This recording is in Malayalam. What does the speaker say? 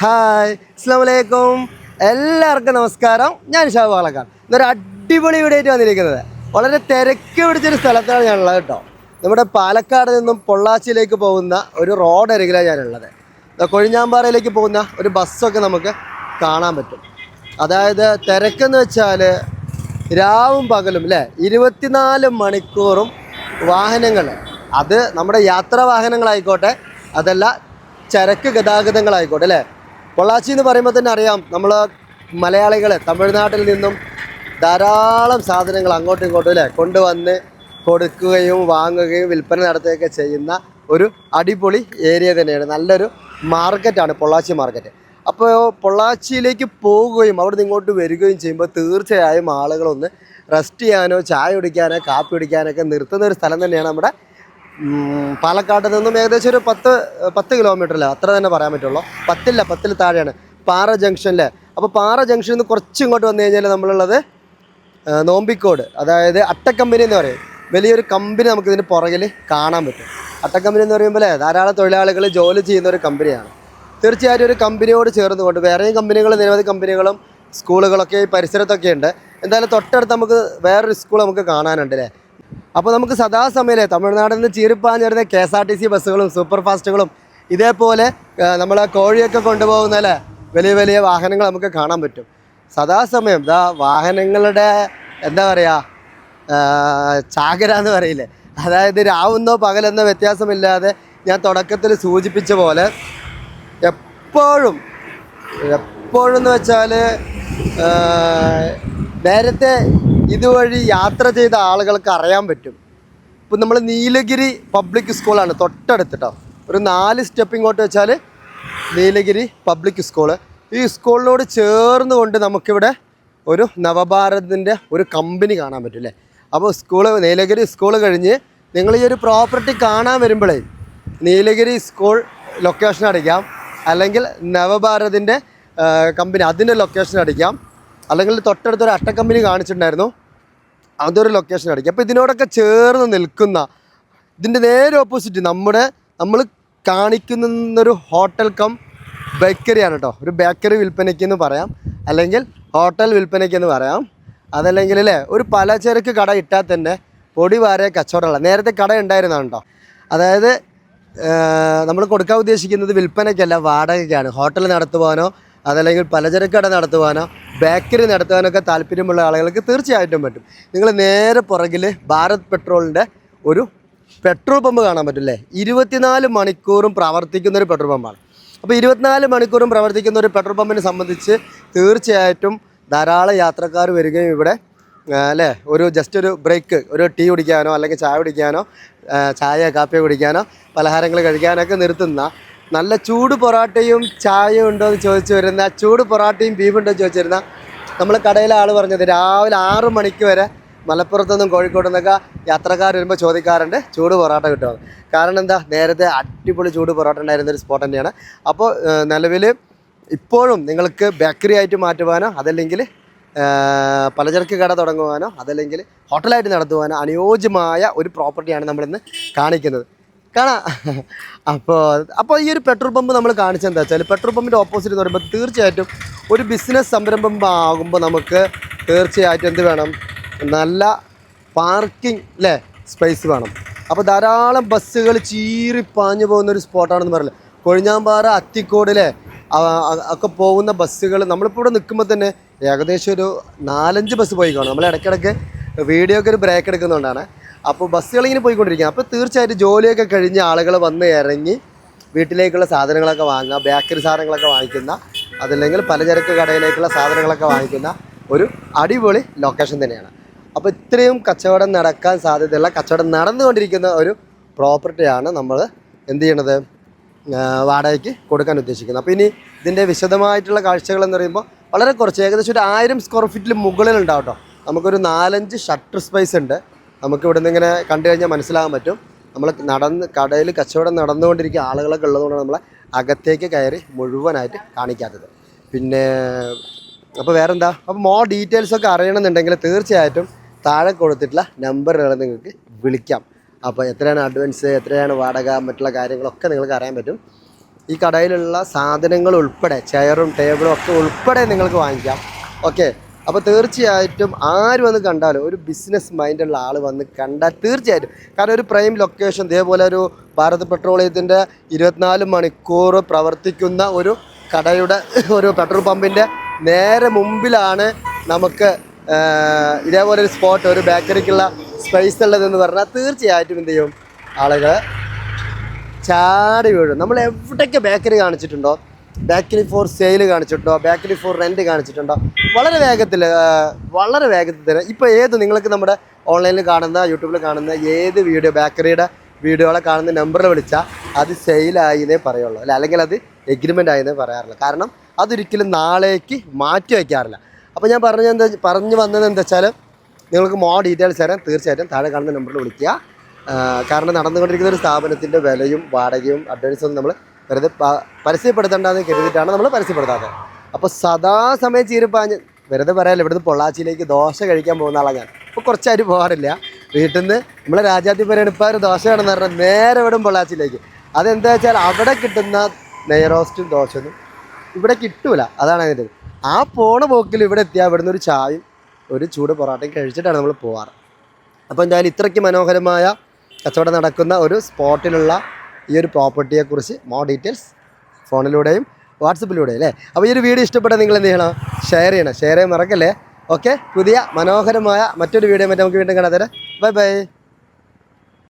ഹായ് അസ്ലാമലൈക്കും എല്ലാവർക്കും നമസ്കാരം. ഞാൻ ഷാബ് പാളക്കാർ ഇന്നൊരു അടിപൊളി വീഡിയോ ആയിട്ട് വന്നിരിക്കുന്നത്. വളരെ തിരക്ക് പിടിച്ചൊരു സ്ഥലത്താണ് ഞാനുള്ളത് കേട്ടോ. നമ്മുടെ പാലക്കാട് നിന്നും പൊള്ളാച്ചിയിലേക്ക് പോകുന്ന ഒരു റോഡ് അരികിലാണ് ഞാനുള്ളത്. കൊഴിഞ്ഞാമ്പാറയിലേക്ക് പോകുന്ന ഒരു ബസ്സൊക്കെ നമുക്ക് കാണാൻ പറ്റും. അതായത് തിരക്കെന്ന് വെച്ചാൽ രാവും പകലും അല്ലേ ഇരുപത്തിനാല് മണിക്കൂറും വാഹനങ്ങൾ അത് നമ്മുടെ യാത്രാ വാഹനങ്ങളായിക്കോട്ടെ അതല്ല ചരക്ക് ഗതാഗതങ്ങളായിക്കോട്ടെ അല്ലേ? പൊള്ളാച്ചി എന്ന് പറയുമ്പോൾ തന്നെ അറിയാം നമ്മൾ മലയാളികൾ തമിഴ്നാട്ടിൽ നിന്നും ധാരാളം സാധനങ്ങൾ അങ്ങോട്ടും ഇങ്ങോട്ടും അല്ലേ? കൊണ്ടുവന്ന് കൊടുക്കുകയും വാങ്ങുകയും വിൽപ്പന നടത്തുകയൊക്കെ ചെയ്യുന്ന ഒരു അടിപൊളി ഏരിയ തന്നെയാണ്. നല്ലൊരു മാർക്കറ്റാണ് പൊള്ളാച്ചി മാർക്കറ്റ്. അപ്പോൾ പൊള്ളാച്ചിയിലേക്ക് പോവുകയും അവിടെ നിന്ന് ഇങ്ങോട്ട് വരികയും ചെയ്യുമ്പോൾ തീർച്ചയായും ആളുകളൊന്ന് റെസ്റ്റ് ചെയ്യാനോ ചായ കുടിക്കാനോ കാപ്പി കുടിക്കാനൊക്കെ നിർത്തുന്ന ഒരു സ്ഥലം തന്നെയാണ് നമ്മുടെ പാലക്കാട് നിന്നും ഏകദേശം ഒരു പത്ത് പത്ത് കിലോമീറ്ററില്ല അത്ര തന്നെ പറയാൻ പറ്റുള്ളൂ. പത്തില്ല പത്തിൽ താഴെയാണ്. പാറ ജംഗ്ഷനിലെ അപ്പോൾ പാറ ജംഗ്ഷനിൽ നിന്ന് കുറച്ച് ഇങ്ങോട്ട് വന്നു കഴിഞ്ഞാൽ നമ്മളുള്ളത് നോമ്പിക്കോട്. അതായത് അട്ടക്കമ്പനി എന്ന് പറയും. വലിയൊരു കമ്പനി നമുക്ക് പുറകിൽ കാണാൻ പറ്റും. അട്ടക്കമ്പനി എന്ന് പറയുമ്പോൾ ധാരാളം തൊഴിലാളികൾ ജോലി ചെയ്യുന്ന ഒരു കമ്പനിയാണ്. തീർച്ചയായിട്ടും ഒരു കമ്പനിയോട് ചേർന്നുകൊണ്ട് വേറെയും കമ്പനികൾ നിരവധി കമ്പനികളും സ്കൂളുകളൊക്കെ ഈ പരിസരത്തൊക്കെ ഉണ്ട്. എന്തായാലും തൊട്ടടുത്ത് നമുക്ക് വേറൊരു സ്കൂൾ നമുക്ക് കാണാനുണ്ട് അല്ലേ അപ്പോൾ നമുക്ക് സദാസമയമല്ലേ തമിഴ്നാട്ടിൽ നിന്ന് ചീറിപ്പാഞ്ഞ് വരുന്ന K S R T C ബസ്സുകളും സൂപ്പർ ഫാസ്റ്റുകളും ഇതേപോലെ നമ്മൾ കോഴിയൊക്കെ കൊണ്ടുപോകുന്ന അല്ലേ വലിയ വലിയ വാഹനങ്ങൾ നമുക്ക് കാണാൻ പറ്റും. സദാസമയം ഇതാ വാഹനങ്ങളുടെ എന്താ പറയുക ചാകര എന്ന് പറയില്ലേ അതായത് രാവുന്നോ പകലെന്നോ വ്യത്യാസമില്ലാതെ ഞാൻ തുടക്കത്തിൽ സൂചിപ്പിച്ച പോലെ എപ്പോഴും എപ്പോഴെന്ന് വെച്ചാൽ നേരത്തെ ഇതുവഴി യാത്ര ചെയ്ത ആളുകൾക്ക് അറിയാൻ പറ്റും. ഇപ്പം നമ്മൾ നീലഗിരി പബ്ലിക് സ്കൂളാണ് തൊട്ടടുത്ത് കേട്ടോ ഒരു നാല് സ്റ്റെപ്പ് ഇങ്ങോട്ട് വെച്ചാൽ നീലഗിരി പബ്ലിക് സ്കൂൾ. ഈ സ്കൂളിനോട് ചേർന്നുകൊണ്ട് നമുക്കിവിടെ ഒരു നവഭാരതത്തിന്റെ ഒരു കമ്പനി കാണാൻ പറ്റും അല്ലേ? അപ്പോൾ സ്കൂൾ നീലഗിരി സ്കൂൾ കഴിഞ്ഞ് നിങ്ങൾ ഈ ഒരു പ്രോപ്പർട്ടി കാണാൻ വരുമ്പോഴേ നീലഗിരി സ്കൂൾ ലൊക്കേഷൻ അടിക്കാം അല്ലെങ്കിൽ നവഭാരതിന്റെ കമ്പനി അതിന്റെ ലൊക്കേഷൻ അടിക്കാം അല്ലെങ്കിൽ തൊട്ടടുത്തൊരു അട്ടക്കമ്പനി കാണിച്ചിട്ടുണ്ടായിരുന്നു. അതൊരു ലൊക്കേഷൻ അടിക്കും അപ്പോൾ ഇതിനോടൊക്കെ ചേർന്ന് നിൽക്കുന്ന ഇതിന്റെ നേരെ ഓപ്പോസിറ്റ് നമ്മുടെ നമ്മൾ കാണിക്കുന്നൊരു ഹോട്ടൽ കം ബേക്കറിയാണ് കേട്ടോ ഒരു ബേക്കറി വിൽപ്പനയ്ക്ക് എന്ന് പറയാം. അല്ലെങ്കിൽ ഹോട്ടൽ വിൽപ്പനയ്ക്ക് എന്ന് പറയാം. അതല്ലെങ്കിൽ അല്ലേ ഒരു പലചരക്ക് കട ഇട്ടാൽ തന്നെ പൊടി വാരേ കച്ചവടമുള്ള നേരത്തെ കട ഉണ്ടായിരുന്നതാണ് കേട്ടോ അതായത് നമ്മൾ കൊടുക്കാൻ ഉദ്ദേശിക്കുന്നത് വിൽപ്പനയ്ക്കല്ല വാടകയ്ക്കാണ്. ഹോട്ടൽ നടത്തുവാനോ അതല്ലെങ്കിൽ പലചരക്കട കട നടത്തുവാനോ ബേക്കറി നടത്തുവാനൊക്കെ താല്പര്യമുള്ള ആളുകൾക്ക് തീർച്ചയായിട്ടും പറ്റും. നിങ്ങൾ നേരെ പുറകിൽ ഭാരത് പെട്രോളിന്റെ ഒരു പെട്രോൾ പമ്പ് കാണാൻ പറ്റില്ലേ ഇരുപത്തിനാല് മണിക്കൂറും പ്രവർത്തിക്കുന്ന ഒരു പെട്രോൾ പമ്പാണ്. അപ്പോൾ ഇരുപത്തിനാല് മണിക്കൂറും പ്രവർത്തിക്കുന്ന ഒരു പെട്രോൾ പമ്പിനെ സംബന്ധിച്ച് തീർച്ചയായിട്ടും ധാരാളം യാത്രക്കാർ വരികയും ഇവിടെ അല്ലേ? ഒരു ജസ്റ്റ് ഒരു ബ്രേക്ക് ഒരു ടീ കുടിക്കാനോ അല്ലെങ്കിൽ ചായ കുടിക്കാനോ ചായ കാപ്പിയോ കുടിക്കാനോ പലഹാരങ്ങൾ കഴിക്കാനൊക്കെ നിർത്തുന്ന നല്ല ചൂട് പൊറോട്ടയും ചായയും ഉണ്ടോ എന്ന് ചോദിച്ചു വരുന്ന ചൂട് പൊറോട്ടയും ബീഫ് ഉണ്ടോ എന്ന് ചോദിച്ചു വരുന്ന നമ്മൾ കടയിലെ ആൾ പറഞ്ഞത് രാവിലെ ആറ് മണിക്ക് വരെ മലപ്പുറത്തുനിന്നും കോഴിക്കോട് നിന്നൊക്കെ യാത്രക്കാർ വരുമ്പോൾ ചോദിക്കാറുണ്ട് ചൂട് പൊറോട്ട കിട്ടുമെന്ന് കാരണം എന്താ നേരത്തെ അടിപൊളി ചൂട് പൊറോട്ട ഉണ്ടായിരുന്ന ഒരു സ്പോട്ട് തന്നെയാണ്. അപ്പോൾ നിലവിൽ ഇപ്പോഴും നിങ്ങൾക്ക് ബേക്കറി ആയിട്ട് മാറ്റുവാനോ അതല്ലെങ്കിൽ പലചരക്ക് കട തുടങ്ങുവാനോ അതല്ലെങ്കിൽ ഹോട്ടലായിട്ട് നടത്തുവാനോ അനുയോജ്യമായ ഒരു പ്രോപ്പർട്ടിയാണ് നമ്മളിന്ന് കാണിക്കുന്നത്. കാണാം. അപ്പോൾ അപ്പോൾ ഈ ഒരു പെട്രോൾ പമ്പ് നമ്മൾ കാണിച്ചത് എന്താ വെച്ചാൽ പെട്രോൾ പമ്പിന്റെ ഓപ്പോസിറ്റ് എന്ന് പറയുമ്പോൾ തീർച്ചയായിട്ടും ഒരു ബിസിനസ് സംരംഭം ആകുമ്പോൾ നമുക്ക് തീർച്ചയായിട്ടും എന്ത് വേണം? നല്ല പാർക്കിംഗ് അല്ലേ സ്പേസ് വേണം. അപ്പോൾ ധാരാളം ബസ്സുകൾ ചീറി പാഞ്ഞു പോകുന്ന ഒരു സ്പോട്ടാണെന്ന് പറയില്ല കൊഴിഞ്ഞാമ്പാറ അത്തിക്കോടിലെ ഒക്കെ പോകുന്ന ബസ്സുകൾ നമ്മളിപ്പോൾ ഇവിടെ നിൽക്കുമ്പോൾ തന്നെ ഏകദേശം ഒരു നാലഞ്ച് ബസ് പോയി കാണും. നമ്മൾ ഇടയ്ക്കിടയ്ക്ക് വീഡിയോയ്ക്ക് ഒരു ബ്രേക്ക് എടുക്കുന്നതുകൊണ്ടാണ് അപ്പോൾ ബസ്സുകൾ ഇങ്ങനെ പോയിക്കൊണ്ടിരിക്കുക അപ്പോൾ തീർച്ചയായിട്ടും ജോലിയൊക്കെ കഴിഞ്ഞ് ആളുകൾ വന്ന് ഇറങ്ങി വീട്ടിലേക്കുള്ള സാധനങ്ങളൊക്കെ വാങ്ങുക ബേക്കറി സാധനങ്ങളൊക്കെ വാങ്ങിക്കുന്ന അതല്ലെങ്കിൽ പലചരക്ക് കടയിലേക്കുള്ള സാധനങ്ങളൊക്കെ വാങ്ങിക്കുന്ന ഒരു അടിപൊളി ലൊക്കേഷൻ തന്നെയാണ്. അപ്പോൾ ഇത്രയും കച്ചവടം നടക്കാൻ സാധ്യതയുള്ള കച്ചവടം നടന്നുകൊണ്ടിരിക്കുന്ന ഒരു പ്രോപ്പർട്ടിയാണ് നമ്മൾ എന്ത് ചെയ്യണത്? വാടകയ്ക്ക് കൊടുക്കാൻ ഉദ്ദേശിക്കുന്നത്. അപ്പോൾ ഇനി ഇതിന്റെ വിശദമായിട്ടുള്ള കാഴ്ചകൾ എന്ന് പറയുമ്പോൾ വളരെ കുറച്ച് ഏകദേശം ഒരു ആയിരം സ്ക്വയർ ഫീറ്റിൽ മുകളിലുണ്ടാവും കേട്ടോ. നമുക്കൊരു നാലഞ്ച് ഷട്ടർ സ്പേസ് ഉണ്ട്. നമുക്ക് ഇവിടെ നിന്ന് ഇങ്ങനെ കണ്ടു കഴിഞ്ഞാൽ മനസ്സിലാകാൻ പറ്റും. നമ്മൾ നടന്ന് കടയിൽ കച്ചവടം നടന്നുകൊണ്ടിരിക്കുക ആളുകളൊക്കെ ഉള്ളതുകൊണ്ടാണ് നമ്മളെ അകത്തേക്ക് കയറി മുഴുവനായിട്ട് കാണിക്കാത്തത്. പിന്നെ അപ്പോൾ വേറെന്താ? അപ്പോൾ മോ ഡീറ്റെയിൽസ് ഒക്കെ അറിയണമെന്നുണ്ടെങ്കിൽ തീർച്ചയായിട്ടും താഴെ കൊടുത്തിട്ടുള്ള നമ്പറുകൾ നിങ്ങൾക്ക് വിളിക്കാം. അപ്പോൾ എത്രയാണ് അഡ്വാൻസ് എത്രയാണ് വാടക മറ്റുള്ള കാര്യങ്ങളൊക്കെ നിങ്ങൾക്ക് അറിയാൻ പറ്റും. ഈ കടയിലുള്ള സാധനങ്ങൾ ഉൾപ്പെടെ ചെയറും ടേബിളും ഒക്കെ ഉൾപ്പെടെ നിങ്ങൾക്ക് വാങ്ങിക്കാം. ഓക്കെ അപ്പോൾ തീർച്ചയായിട്ടും ആര് വന്ന് കണ്ടാലും ഒരു ബിസിനസ് മൈൻഡുള്ള ആൾ വന്ന് കണ്ടാൽ തീർച്ചയായിട്ടും. കാരണം ഒരു പ്രൈം ലൊക്കേഷൻ ഇതേപോലെ ഒരു ഭാരത് പെട്രോളിയത്തിന്റെ ഇരുപത്തിനാല് മണിക്കൂർ പ്രവർത്തിക്കുന്ന ഒരു കടയുടെ ഒരു പെട്രോൾ പമ്പിന്റെ നേരെ മുമ്പിലാണ് നമുക്ക് ഇതേപോലെ ഒരു സ്പോട്ട് ഒരു ബേക്കറിക്കുള്ള സ്പേസ് ഉള്ളതെന്ന് പറഞ്ഞാൽ തീർച്ചയായിട്ടും എന്ത് ചെയ്യും? ആളുകൾ ചാടി വീഴും. നമ്മൾ എവിടെയൊക്കെ ബേക്കറി കാണിച്ചിട്ടുണ്ടോ? ബേക്കറി ഫോർ സെയിൽ കാണിച്ചിട്ടുണ്ടോ? ബാക്കിൽ ഫോർ റെന്റ് കാണിച്ചിട്ടുണ്ടോ? വളരെ വേഗത്തിൽ വളരെ വേഗത്തിൽ തന്നെ ഇപ്പോൾ ഏത് നിങ്ങൾക്ക് നമ്മുടെ ഓൺലൈനിൽ കാണുന്ന യൂട്യൂബിൽ കാണുന്ന ഏത് വീഡിയോ ബേക്കറിയുടെ വീഡിയോകളെ കാണുന്ന നമ്പറിൽ വിളിച്ചാൽ അത് സെയിലായിന്നേ പറയുള്ളൂ. അല്ല അല്ലെങ്കിൽ അത് എഗ്രിമെന്റ് ആയെന്നേ പറയാറില്ല കാരണം അതൊരിക്കലും നാളേക്ക് മാറ്റി വയ്ക്കാറില്ല. അപ്പോൾ ഞാൻ പറഞ്ഞ എന്താ പറഞ്ഞു വന്നത് എന്താ വെച്ചാൽ നിങ്ങൾക്ക് മോ ഡീറ്റെയിൽസ് തരാൻ തീർച്ചയായിട്ടും താഴെ കാണുന്ന നമ്പറിൽ വിളിക്കുക. കാരണം നടന്നുകൊണ്ടിരിക്കുന്ന ഒരു സ്ഥാപനത്തിന്റെ വിലയും വാടകയും അഡ്വാൻസും നമ്മൾ വെറുതെ പരസ്യപ്പെടുത്തേണ്ടത് കരുതിയിട്ടാണ് നമ്മൾ പരസ്യപ്പെടുത്താത്തത് അപ്പോൾ സദാസമയം ചീരിപ്പാഞ്ഞ് വെറുതെ പറയാമല്ലോ ഇവിടുന്ന് പൊള്ളാച്ചിയിലേക്ക് ദോശ കഴിക്കാൻ പോകുന്ന ആളാണ് ഞാൻ. അപ്പോൾ കുറച്ചായിട്ട് പോകാറില്ല വീട്ടിൽ നിന്ന് നമ്മളെ രാജാത്തിപ്പരയാണ് ഇപ്പോൾ ഒരു കടന്ന് പറഞ്ഞാൽ നേരെ വിടും പൊള്ളാച്ചിയിലേക്ക്. അതെന്താ വെച്ചാൽ അവിടെ കിട്ടുന്ന നെയ്റോസ്റ്റും ദോശയൊന്നും ഇവിടെ കിട്ടൂല. അതാണ് അതിന്റെ ആ പോണ പോക്കിൽ ഇവിടെ എത്തിയാൽ ഇവിടുന്ന് ഒരു ചായയും ഒരു ചൂട് പൊറാട്ടയും കഴിച്ചിട്ടാണ് നമ്മൾ പോവാറ്. അപ്പോൾ എന്തായാലും ഇത്രയ്ക്ക് മനോഹരമായ കച്ചവടം നടക്കുന്ന ഒരു സ്പോട്ടിലുള്ള ഈ ഒരു പ്രോപ്പർട്ടിയെക്കുറിച്ച് മോ ഡീറ്റെയിൽസ് ഫോണിലൂടെയും വാട്സപ്പിലൂടെയും അല്ലേ? അപ്പോൾ ഈ ഒരു വീഡിയോ ഇഷ്ടപ്പെട്ട നിങ്ങൾ എന്ത് ചെയ്യണം? ഷെയർ ചെയ്യണം. ഷെയർ ചെയ്യാൻ മറക്കല്ലേ? ഓക്കെ പുതിയ മനോഹരമായ മറ്റൊരു വീഡിയോ മറ്റേ നമുക്ക് വീണ്ടും കാണാൻ തരാം ബൈ ബൈ.